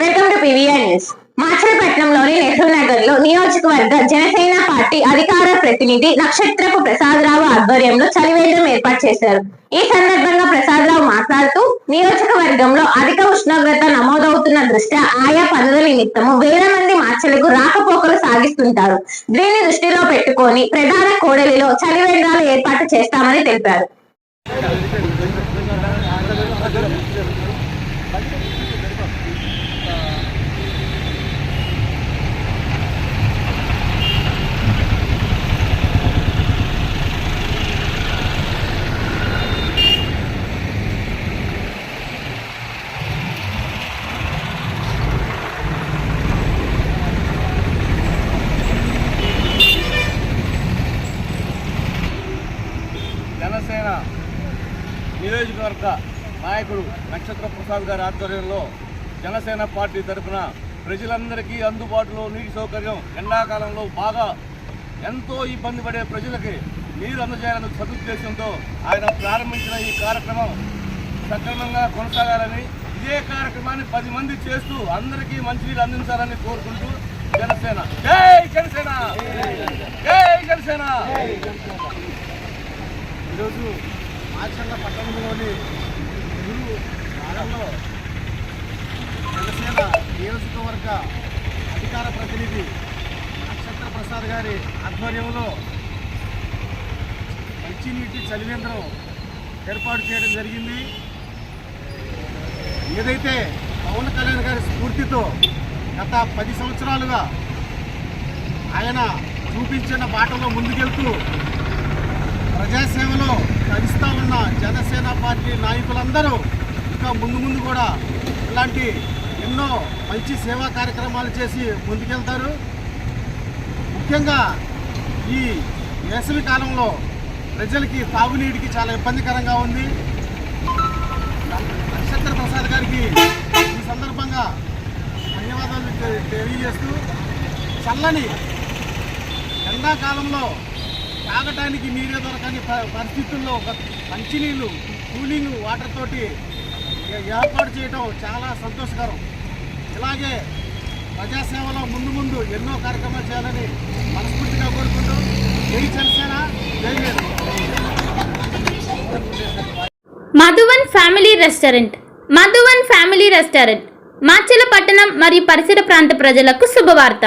Welcome to PVR news మాచలపట్నంలోని నెహ్రూ నగర్లో నియోజకవర్గ జనసేన పార్టీ అధికార ప్రతినిధి నక్షత్రపు ప్రసాదరావు ఆధ్వర్యంలో చలివేంద్రం ఏర్పాటు చేశారు. ఈ సందర్భంగా ప్రసాదరావు మాట్లాడుతూ నియోజకవర్గంలో అధిక ఉష్ణోగ్రత నమోదవుతున్న దృష్ట్యా ఆయా పనుల నిమిత్తము వేల మంది మార్చలకు రాకపోకలు సాగిస్తుంటారు. దీన్ని దృష్టిలో పెట్టుకొని ప్రధాన కోడలిలో చలివేంద్రాలు ఏర్పాటు చేస్తామని తెలిపారు. నియోజకవర్గ నాయకుడు నక్షత్ర ప్రసాద్ గారి ఆధ్వర్యంలో జనసేన పార్టీ తరఫున ప్రజలందరికీ అందుబాటులో నీటి సౌకర్యం ఎండాకాలంలో బాగా ఎంతో ఇబ్బంది పడే ప్రజలకి నీరు అందజేయాలనే సదుద్దేశంతో ఆయన ప్రారంభించిన ఈ కార్యక్రమం సక్రమంగా కొనసాగాలని ఇదే కార్యక్రమాన్ని పది మంది చేస్తూ అందరికీ మంచినీరు అందించాలని కోరుకుంటూ జనసేన! జై జనసేన! జై జనసేన! ఈరోజు మాచర్ల పట్టణంలోని గురు వారంలో జనసేన నియోజకవర్గ అధికార ప్రతినిధి నక్షత్ర ప్రసాద్ గారి ఆధ్వర్యంలో మంచినీటి చలివేంద్రం ఏర్పాటు చేయడం జరిగింది. ఏదైతే పవన్ కళ్యాణ్ గారి స్ఫూర్తితో గత పది సంవత్సరాలుగా ఆయన చూపించిన బాటలో ముందుకెళ్తూ ప్రజాసేవలో తరిస్తూ ఉన్న జనసేన పార్టీ నాయకులందరూ ఇంకా ముందు ముందు కూడా ఇలాంటి ఎన్నో మంచి సేవా కార్యక్రమాలు చేసి ముందుకెళ్తారు. ముఖ్యంగా ఈ వేసవి కాలంలో ప్రజలకి తాగునీటికి చాలా ఇబ్బందికరంగా ఉంది. నక్షత్ర ప్రసాద్ గారికి ఈ సందర్భంగా ధన్యవాదాలు తెలియజేస్తూ చల్లని ఎండాకాలంలో తాగటానికి నీరే దొరకని పరిస్థితుల్లో ఒక మంచినీళ్ళు కూలింగ్ వాటర్ తోటి ఏర్పాటు చేయడం చాలా సంతోషకరం. ఇలాగే ప్రజాసేవలో ముందు ముందు ఎన్నో కార్యక్రమాలు చేయాలని మనస్ఫూర్తిగా కోరుకుంటూ జై జనసేన జై Madhuvan family restaurant. Madhuvan family restaurant. Macherla పట్టణం మరియు పరిసర ప్రాంత ప్రజలకు శుభవార్త.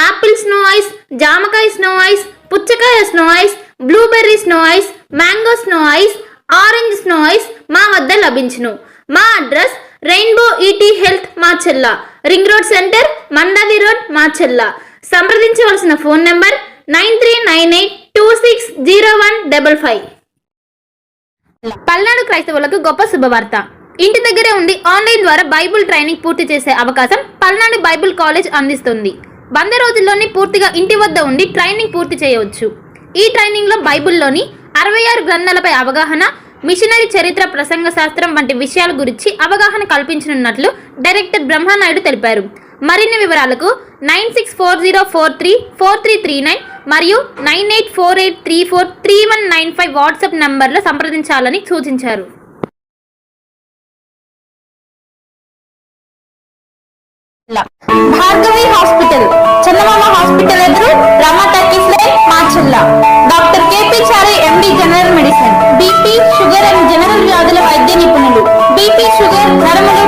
apple snow ice జామకాయ స్నో ఐస్ పుచ్చకాయ snow ice blueberry snow ice mango snow ice orange snow ice మా వద్ద లభించును. మా address rainbow ET health Macherla ring road centre Mandavi road Macherla సంప్రదించవలసిన phone number nine three nine eight two six zero one double five. Palnadu క్రైస్తవులకు గొప్ప శుభవార్త. ఇంటి దగ్గరే ఉండి ఆన్లైన్ ద్వారా బైబుల్ ట్రైనింగ్ పూర్తి చేసే అవకాశం పల్నాడు బైబుల్ కాలేజ్ అందిస్తుంది. వంద రోజుల్లోనే పూర్తిగా ఇంటి వద్ద ఉండి ట్రైనింగ్ పూర్తి చేయవచ్చు. ఈ ట్రైనింగ్లో బైబిల్లోని అరవై ఆరు గ్రంథాలపై అవగాహన మిషనరీ చరిత్ర ప్రసంగ శాస్త్రం వంటి విషయాల గురించి అవగాహన కల్పించనున్నట్లు డైరెక్టర్ బ్రహ్మానాయుడు తెలిపారు. మరిన్ని వివరాలకు nine six four zero four three four three three nine మరియు nine eight four eight three four three one nine five WhatsApp నంబర్లో సంప్రదించాలని సూచించారు. భార్గవి హాస్పిటల్. చందమామ హాస్పిటల్ ఎదురు Rama talkies line Macherla. Doctor KP Chari MD general medicine. BP sugar and general వ్యాధుల వైద్య నిపుణులు. BP sugar నరములు